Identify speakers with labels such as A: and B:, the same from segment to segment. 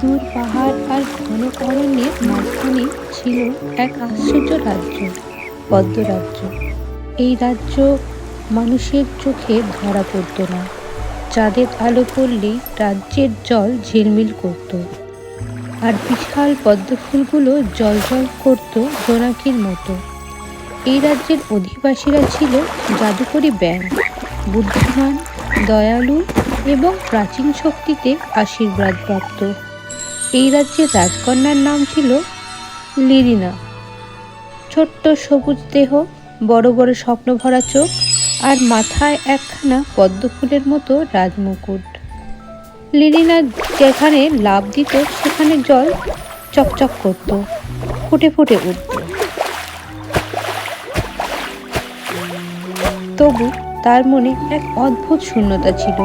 A: দূর পাহাড় আর ঘন অরণ্যের মাঝখানে ছিল এক আশ্চর্য রাজ্য, পদ্মরাজ্য। এই রাজ্য মানুষের চোখে ধরা পড়তো না। চাঁদের আলো পড়লেই রাজ্যের জল ঝিলমিল করত। আর বিশাল পদ্ম ফুলগুলো জল জল করত জোনাকির মতো। এই রাজ্যের অধিবাসীরা ছিল জাদুকরী ব্যাং বুদ্ধিমান, দয়ালু এবং প্রাচীন শক্তিতে আশীর্বাদপ্রাপ্ত। এই রাজ্যের রাজকন্যার নাম ছিল লিরিনা। ছোট্ট সবুজ দেহ, বড় বড় স্বপ্ন ভরা চোখ আর মাথায় একখানা পদ্ম ফুলের মতো রাজমুকুট। লিরিনা যেখানে লাভ দিত, সেখানে জল চকচক করত, ফুটে ফুটে উঠত। তবু তার মনে এক অদ্ভুত শূন্যতা ছিল।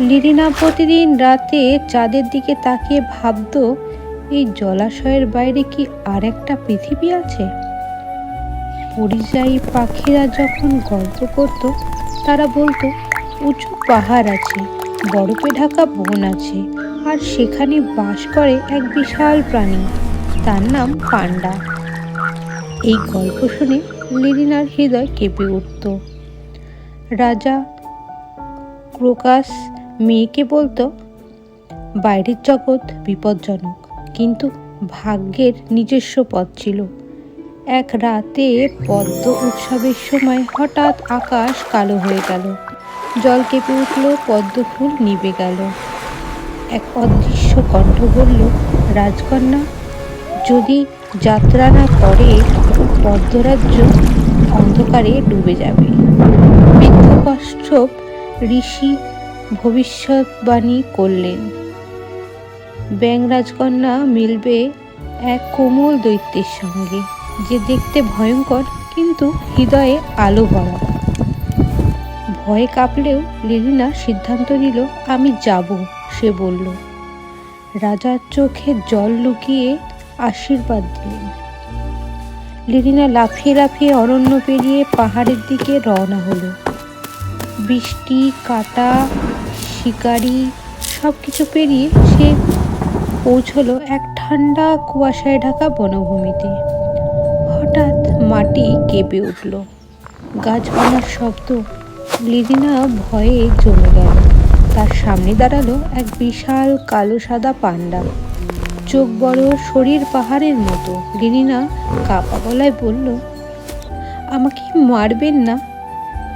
A: লিরিনা প্রতিদিন রাতে চাঁদের দিকে তাকিয়ে ভাবত, এই জলাশয়ের বাইরে কি আর একটা পৃথিবী আছে? পরিযায়ী পাখিরা যখন গল্প করত, তারা বলতো, উঁচু পাহাড় আছে, বরফে ঢাকা বন আছে, আর সেখানে বাস করে এক বিশাল প্রাণী, তার নাম পান্ডা। এই গল্প শুনে লিরিনার হৃদয় কেঁপে উঠত। রাজা ক্রোকাস মেয়েকে বলতো, বাইরের জগৎ বিপজ্জনক, কিন্তু ভাগ্যের নিজস্ব পথ ছিল। এক রাতে পদ্ম উৎসবের সময় হঠাৎ আকাশ কালো হয়ে গেল। জল কেঁপে উঠল, পদ্ম ফুল নিভে গেল। এক অদৃশ্য কণ্ঠ বলল, রাজকন্যা, যদি যাত্রা না করে, পদ্মরাজ্য অন্ধকারে ডুবে যাবে। বৃদ্ধ কশ্যপ ঋষি ভবিষ্যৎবাণী করলেন। ব্যাং রাজকন্যা মিলবে এক কোমল দৈত্যের সঙ্গে, যে দেখতে ভয়ঙ্কর কিন্তু হৃদয়ে আলো ভরা। ভয়ে কাঁপলেও লিলিনা সিদ্ধান্ত নিল, আমি যাব সে বলল। রাজার চোখে জল লুকিয়ে আশীর্বাদ দিলেন। লিলিনা লাফিয়ে লাফিয়ে অরণ্য পেরিয়ে পাহাড়ের দিকে রওনা হলো। বৃষ্টি, কাটা শিকারি সব কিছু পেরিয়ে সে পৌঁছলো এক ঠান্ডা কুয়াশায় ঢাকা বনভূমিতে। হঠাৎ মাটি কেঁপে উঠল। গাছপালার শব্দ লিদিনা ভয়ে জমে গেল। তার সামনে দাঁড়াল এক বিশাল কালো সাদা পান্ডা। চোখ বড় শরীর পাহাড়ের মতো। লিনিনা কাপা গলায় বলল, আমাকে মারবেন না?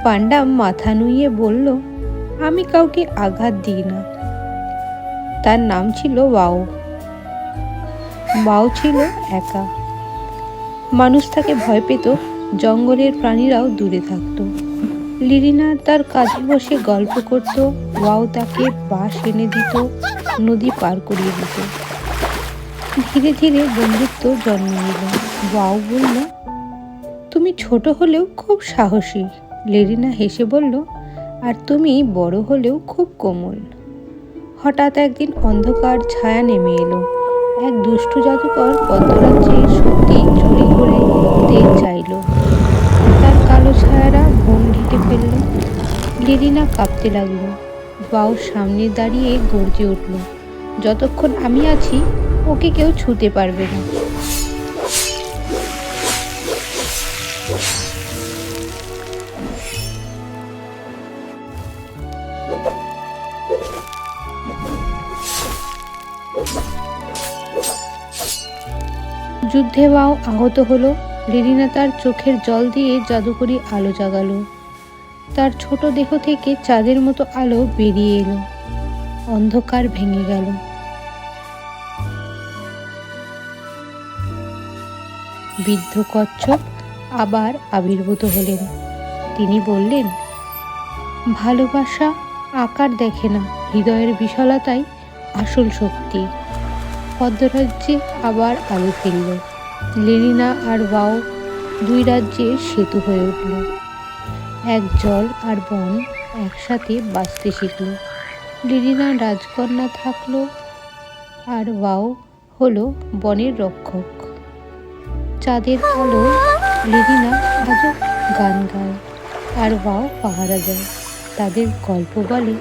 A: পান্ডা মাথা নুইয়ে বলল আমি কাউকে আঘাত দিই না। তার নাম ছিল বাউ ওয়াও ছিল একা। মানুষ তাকে ভয় পেত, জঙ্গলের প্রাণীরাও দূরে থাকতো। লিরিনা তার কাজে বসে গল্প করত, ওয়াও তাকে বাঁশ এনে দিত, নদী পার করিয়ে দিত। ধীরে ধীরে বন্ধুত্ব জন্ম নিল। ওয়াও বলল, তুমি ছোট হলেও খুব সাহসী। লেরিনা হেসে বলল আর তুমি বড় হলেও খুব কোমল। হঠাৎ একদিন অন্ধকার ছায়া নেমে এলো। এক দুষ্টু জাদুকর পদ্মরাজ্যের শক্তি চুরি করতে চাইল। তার কালো ছায়ারা বন ঢেকে ফেলল। লিরিনা কাঁপতে লাগল। বাউ সামনে দাঁড়িয়ে গর্জে উঠল, যতক্ষণ আমি আছি, ওকে কেউ ছুতে পারবে না। যুদ্ধে বাও আহত হলো লেরিনা তার চোখের জল দিয়ে জাদুকরি আলো জাগালো। তার ছোট দেহ থেকে চাঁদের মতো আলো বেরিয়ে এলো। অন্ধকার ভেঙে গেল। বৃদ্ধ কচ্ছপ আবার আবির্ভূত হলেন। তিনি বললেন, ভালোবাসা আকার দেখে না, হৃদয়ের বিশালতাই আসল শক্তি। পদ্মরাজ্যে আবার আলো ফিরল। লেনিনা আর বাও দুই রাজ্যের সেতু হয়ে উঠল। এক জল আর বন একসাথে বাঁচতে শিখল। লিরিনা রাজকন্যা থাকল আর বাও হলো বনের রক্ষক। চাঁদের আলো লিরিনা আজও গান গায় আর ওয়াও পাহারা যায় তাদের গল্প বলে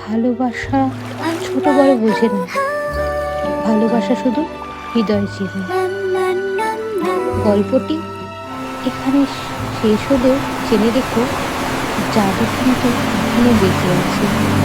A: ভালোবাসা ছোট বড় বোঝে না। ভালোবাসা শুধু হৃদয় ছিল গল্পটি এখানে শেষ হলেও জেনে রেখো জাদু কিন্তু এখনও বেঁচে আছে।